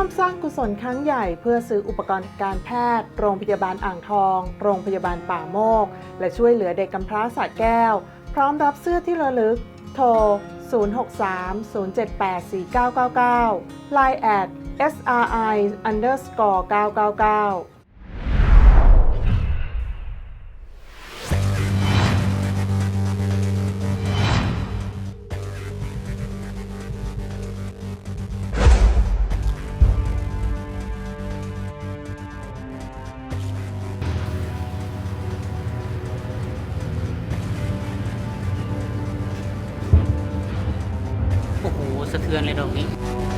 ร่วมสร้างกุศลครั้งใหญ่เพื่อซื้ออุปกรณ์การแพทย์ โรงพยาบาลอ่างทอง โรงพยาบาลป่าโมก และช่วยเหลือเด็กกำพร้าสระแก้ว พร้อมรับเสื้อที่ระลึก โทร 063-078-4999 Line at SRI underscore 999 สะ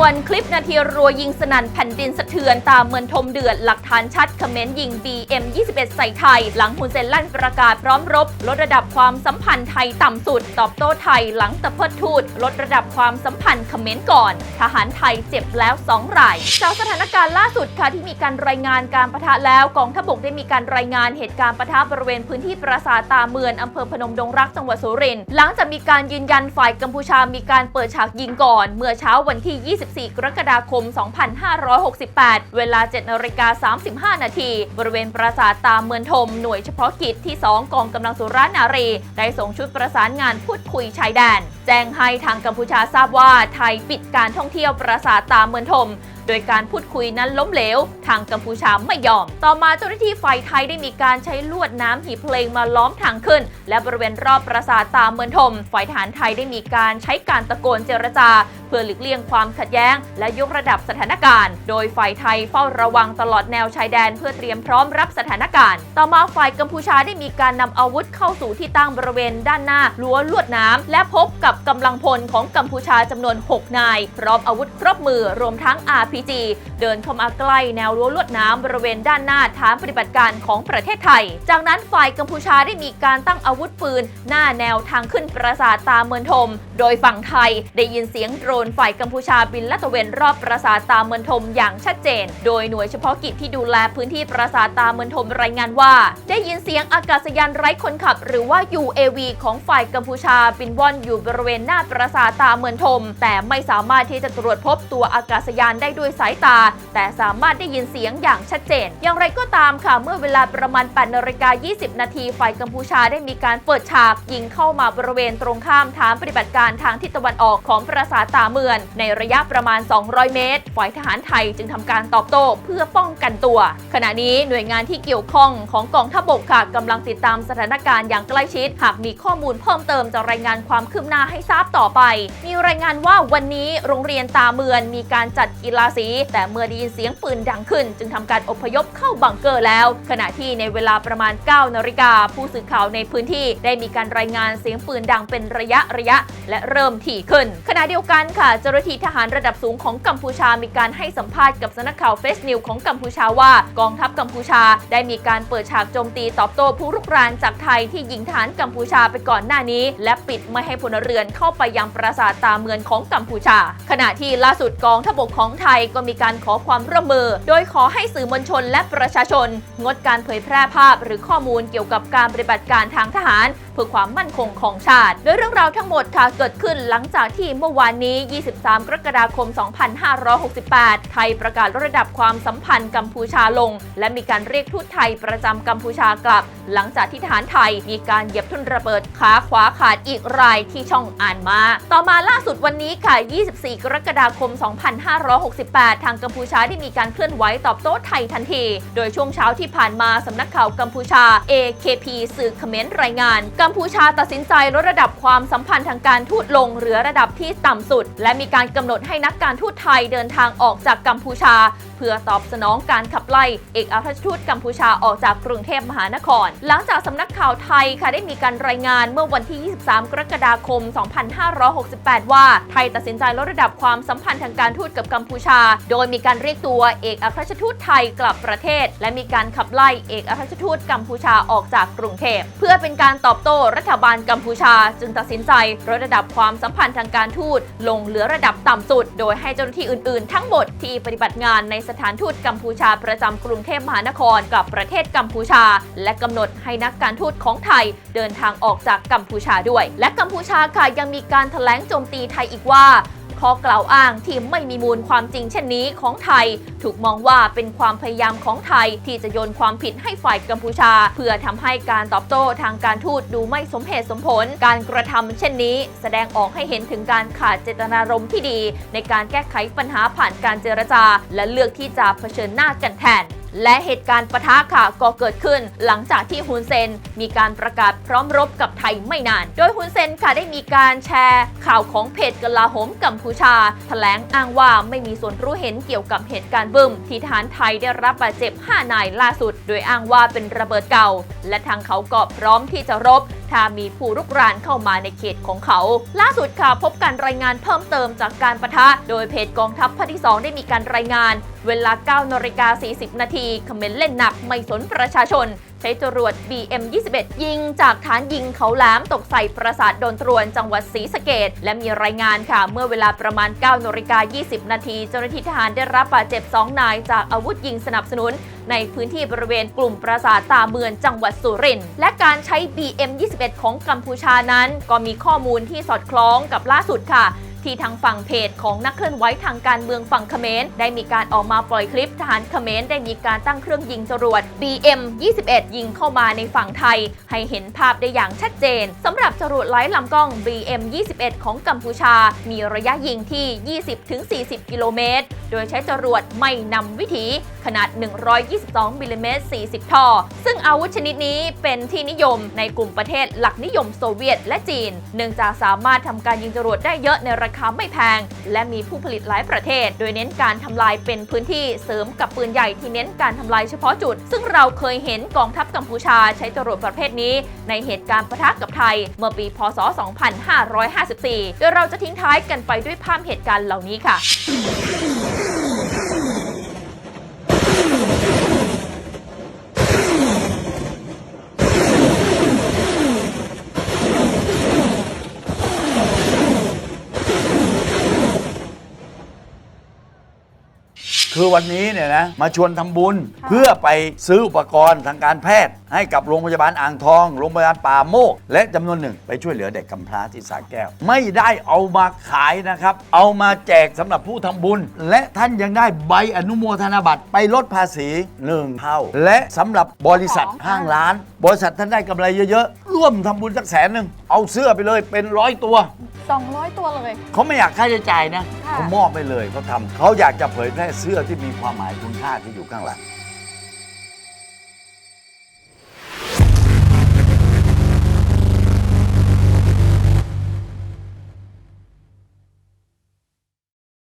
ส่วนคลิปนาทีรัวยิงสนั่นแผ่นดินสะเทือนตามเมือนทมเดือด หลักฐานชัดคอมเมนต์ยิง BM 21 ใส่ไทย หลังฮุนเซนลั่นประกาศพร้อมรบ ลดระดับความสัมพันธ์ไทยต่ำสุด ตอบโต้ไทยหลังตะเพิดทูตลดระดับความสัมพันธ์คอมเมนต์ก่อน ทหารไทยเจ็บแล้ว 2 รายจากสถานการณ์ล่าสุดค่ะที่มีการรายงานการประทะแล้วกองทัพบกได้มีการรายงานเหตุการณ์ประทะบริเวณพื้นที่ปราสาทตาเมือนอำเภอพนมดงรักจังหวัดสุรินทร์หลังจากมีการยืนยันฝ่ายกัมพูชามีการเปิดฉากยิงก่อน เมื่อเช้าวันที่24 กรกฎาคม 2568 เวลา7นาฬิกา35 นาที บริเวณปราสาทตาเมืองทม หน่วยเฉพาะกิจที่ 2 กองกำลังสุรานารี ได้ส่งชุดประสานงานพูดคุยชายแดน แจ้งให้ทางกัมพูชาทราบว่าไทยปิดการท่องเที่ยวปราสาทตาเมือนทมโดยการพูดคุยนั้นล้มเหลว ทางกัมพูชาไม่ยอม ต่อมาเจ้าหน้าที่ฝ่ายไทยได้มีการใช้ลวดน้ำหีเพลงมาล้อมทางขึ้น และบริเวณรอบปราสาทตามเมืองทม ฝ่ายทหารไทยได้มีการใช้การตะโกนเจรจา เพื่อหลีกเลี่ยงความขัดแย้ง และยกระดับสถานการณ์ โดยฝ่ายไทยเฝ้าระวังตลอดแนวชายแดนเพื่อเตรียมพร้อมรับสถานการณ์ ต่อมาฝ่ายกัมพูชาได้มีการนำอาวุธเข้าสู่ที่ตั้งบริเวณด้านหน้ารั้วลวดน้ำและพบกับกำลังพลของกัมพูชาจำนวน 6 นาย พร้อมอาวุธครบมือรวมทั้ง RPG เดินเข้ามาใกล้แนวรั้วลวดน้ำบริเวณด้านหน้าฐานปฏิบัติการของประเทศไทย จากนั้นฝ่ายกัมพูชาได้มีการตั้งอาวุธปืน หน้าแนวทางขึ้นปราสาทตาเมือนทม โดยฝั่งไทยได้ยินเสียงโดรนฝ่ายกัมพูชาบินลาดตระเวนรอบปราสาทตาเมือนทมอย่างชัดเจน โดยหน่วยเฉพาะกิจที่ดูแลพื้นที่ปราสาทตาเมือนทมรายงานว่า ได้ยินเสียงอากาศยานไร้คนขับ หรือว่า UAV ของฝ่ายกัมพูชาบินว่อนอยู่บริเวณหน้าปราสาทตาเมือนทมแต่ไม่สามารถที่จะตรวจพบตัวอากาศยานได้ด้วยสายตา แต่สามารถได้ยินเสียงอย่างชัดเจน อย่างไรก็ตามค่ะ เมื่อเวลาประมาณ8นาฬิกา 20 นาทีฝ่ายกัมพูชาได้มีการเปิดฉากยิงเข้ามาบริเวณตรงข้ามฐานปฏิบัติการทางทิศตะวันออกของปราสาทตาเมือน ในระยะประมาณ 200 เมตร ฝ่ายทหารไทยจึงทำการตอบโต้เพื่อป้องกันตัว ขณะนี้หน่วยงานที่เกี่ยวข้องของกองทัพบกค่ะกำลังติดตามสถานการณ์อย่างใกล้ชิด หากมีข้อมูลเพิ่มเติมจะรายงานความคืบหน้าให้ทราบต่อไป มีรายงานว่าวันนี้โรงเรียนตาเมือนมีการจัดกีฬาสี แต่เมื่อได้ยินเสียงปืนดังขึ้น จึงทำการอพยพเข้าบังเกอร์แล้ว ขณะที่ในเวลาประมาณ 9 นาฬิกา ผู้สื่อข่าวในพื้นที่ได้มีการรายงานเสียงปืนดังเป็นระยะระยะ และเริ่มถี่ขึ้น ขณะเดียวกันค่ะ เจ้าหน้าที่ทหารระดับสูงของกัมพูชามีการให้สัมภาษณ์กับสนักข่าวเฟสนิวของกัมพูชาว่ากองทัพกัมพูชาได้มีการเปิดฉากโจมตีตอบโต้ผู้รุกรานจากไทยที่ยิงฐานกัมพูชาไปก่อนหน้านี้ และปิดไม่ให้พลเรือนเข้าไปยังปราสาทตาเมืองของกัมพูชา ขณะที่ล่าสุดกองทัพบกของไทยก็มีการขอความร่วมมือ โดยขอให้สื่อมวลชนและประชาชน งดการเผยแพร่ภาพหรือข้อมูลเกี่ยวกับการปฏิบัติการทางทหาร พื่อความมั่นคงของชาติ โดยเรื่องราวทั้งหมดค่ะเกิดขึ้นหลังจากที่เมื่อวานนี้ 23 กรกฎาคม 2568 ไทยประกาศระดับความสัมพันธ์กัมพูชาลง และมีการเรียกทูตไทยประจำกัมพูชากลับ หลังจากที่ทหารไทยมีการเหยียบทุ่นระเบิดขาขวาขาดอีกรายที่ช่องอ่านมา ต่อมาล่าสุดวันนี้ค่ะ 24 กรกฎาคม 2568 ทางกัมพูชาได้มีการเคลื่อนไหวตอบโต้ไทยทันที โดยช่วงเช้าที่ผ่านมาสำนักข่าวกัมพูชา AKP สื่อเขมรรายงานกััมพูชาตัดสินใจลดระดับความสัมพันธ์ทางการทูตลงเหลือระดับที่ต่ำสุด และมีการกำหนดให้นักการทูตไทยเดินทางออกจากกัมพูชา เพื่อตอบสนองการขับไล่เอกอัครราชทูตกัมพูชาออกจากกรุงเทพมหานคร หลังจากสำนักข่าวไทยค่ะได้มีการรายงานเมื่อวันที่ 23 กรกฎาคม 2568 ว่า ไทยตัดสินใจลดระดับความสัมพันธ์ทางการทูตกับกัมพูชา โดยมีการเรียกตัวเอกอัครราชทูตไทยกลับประเทศ และมีการขับไล่เอกอัครราชทูตกัมพูชาออกจากกรุงเทพเพื่อเป็นการตอบโต้รัฐบาลกัมพูชา จึงตัดสินใจลดระดับความสัมพันธ์ทางการทูตลงเหลือระดับต่ำสุด โดยให้เจ้าหน้าที่อื่น ๆ ทั้งหมดที่ปฏิบัติงานในสถานทูตกัมพูชาประจำกรุงเทพมหานครกับประเทศกัมพูชา และกำหนดให้นักการทูตของไทยเดินทางออกจากกัมพูชาด้วย และกัมพูชาค่ะยังมีการแถลงโจมตีไทยอีกว่า ข้อกล่าวอ้างที่ไม่มีมูลความจริงเช่นนี้ของไทย ถูกมองว่าเป็นความพยายามของไทยที่จะโยนความผิดให้ฝ่ายกัมพูชา เพื่อทำให้การตอบโต้ทางการทูตดูไม่สมเหตุสมผล การกระทำเช่นนี้ แสดงออกให้เห็นถึงการขาดเจตนารมณ์ที่ดี ในการแก้ไขปัญหาผ่านการเจรจา และเลือกที่จะเผชิญหน้ากันแทน และเหตุการณ์ปะทะค่ะก็เกิดขึ้น หลังจากที่ฮุนเซนมีการประกาศพร้อมรบกับไทยไม่นาน โดยฮุนเซนค่ะได้มีการแชร์ข่าวของเพจกลาโหมกัมพูชาแถลงอ้างว่าไม่มีส่วนรู้เห็นเกี่ยวกับเหตุการณ์บึ้ม ที่ทหารไทยได้รับบาดเจ็บ 5 นายล่าสุด โดยอ้างว่าเป็นระเบิดเก่า และทางเขาก็พร้อมที่จะรบ ถ้ามีผู้รุกรานเข้ามาในเขตของเขา ล่าสุดค่ะพบการรายงานเพิ่มเติมจากการประทะ โดยเพจกองทัพภาคที่ 2 ได้มีการรายงาน เวลา9นาฬิกา40 นาทีคอมเขมนต์เล่นหนักไม่สนประชาชน ใช้จรวด BM-21 ยิงจากฐานยิงเขาแหลมตกใส่ปราสาทโดนตรวนจังหวัดศรีสะเกดและมีรายงานค่ะ เมื่อเวลาประมาณ9นาฬิกา20 นาที เจ้าหน้าที่ทหารได้รับบาดเจ็บ 2 นาย จากอาวุธยิงสนับสนุน ในพื้นที่บริเวณกลุ่มปราสาทตาเมืองจังหวัดสุรินทร์และการใช้ BM-21 ของกัมพูชานั้น ก็มีข้อมูลที่สอดคล้องกับล่าสุดค่ะ ที่ทางฝั่งเพจของนักเคลื่อนไหวทางการเมืองฝั่งเขมรได้มีการออกมาปล่อยคลิปทหารเขมรได้มีการตั้งเครื่องยิงจรวด BM 21 ยิงเข้ามาในฝั่งไทย ให้เห็นภาพได้อย่างชัดเจนสำหรับจรวดไร้ลำกล้อง BM 21 ของกัมพูชา มีระยะยิงที่ 20-40 กิโลเมตร โดยใช้จรวดไม่นำวิถี ขนาด 122มิลลิเมตร40ท่อซึ่งอาวุธชนิดนี้เป็นที่นิยมในกลุ่มประเทศหลักนิยมโซเวียตและจีน เนื่องจากสามารถทำการยิงจรวดได้เยอะในราคาไม่แพง และมีผู้ผลิตหลายประเทศ โดยเน้นการทำลายเป็นพื้นที่เสริมกับปืนใหญ่ที่เน้นการทำลายเฉพาะจุด ซึ่งเราเคยเห็นกองทัพกัมพูชาใช้จรวดประเภทนี้ ในเหตุการณ์ปะทะกับไทย เมื่อปี พศ 2554 โดยเราจะทิ้งท้ายกันไปด้วยภาพเหตุการณ์เหล่านี้ค่ะ คือวันนี้เนี่ยนะมาชวนทำบุญเพื่อไปซื้ออุปกรณ์ทางการแพทย์ ให้กับโรงพยาบาลอ่างทอง โรงพยาบาลป่าโมก และจำนวนหนึ่งไปช่วยเหลือเด็กกำพร้าที่สาแก้ว ไม่ได้เอามาขายนะครับ เอามาแจกสำหรับผู้ทำบุญ และท่านยังได้ใบอนุโมทนาบัตรไปลดภาษีหนึ่งเท่า และสำหรับบริษัทห้างร้าน บริษัทท่านได้กำไรเยอะๆร่วมทำบุญสักแสนหนึ่ง เอาเสื้อไปเลยเป็นร้อยตัว 200 ตัวเลย เขาไม่อยากค่าใช้จ่ายนะค่ะ เขามอบไปเลยเขาทำเขาอยากจะเผยแพร่เสื้อที่มีความหมายคุณค่าที่อยู่ข้างหลัง